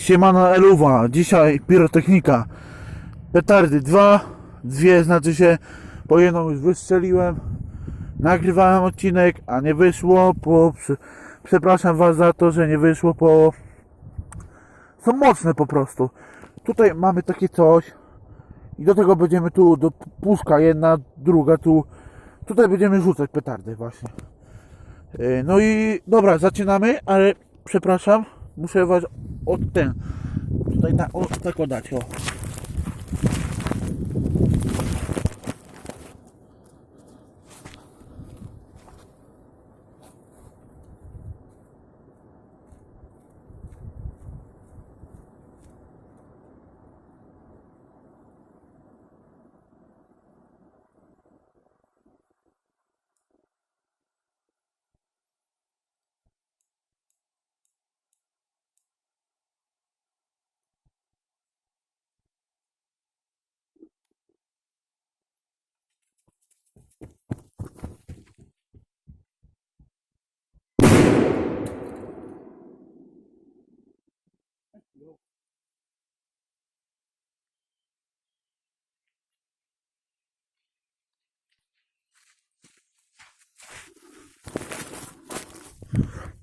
Siemana Eluwa, dzisiaj pirotechnika. Petardy dwa, dwie znaczy się, po jedną już wystrzeliłem. Nagrywałem odcinek, a nie wyszło, po, prze- przepraszam was za to, że nie wyszło, po są mocne po prostu. Tutaj mamy takie coś i do tego będziemy tu, do puszka jedna, druga tu, tutaj będziemy rzucać petardy właśnie. Yy, No i dobra, zaczynamy, ale przepraszam, muszę was od ten, tutaj na, o, tak oddać, o.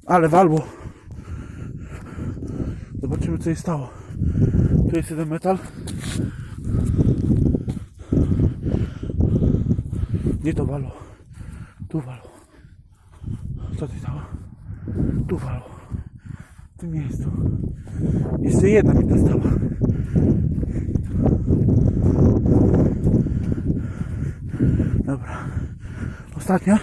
Ale walło. Zobaczymy co się stało. Tu jest jeden metal. Nie to walło. Tu walło. Co się stało? Tu walło. W tym miejscu. Jeszcze jedna mi dostała. Dobra. Ostatnia.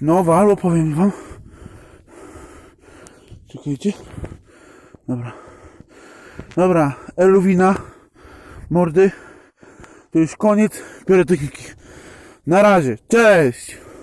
No, walło, powiem wam. Czekajcie. Dobra. Dobra, Eluwina, mordy. To już koniec pirotechniki. Na razie, cześć!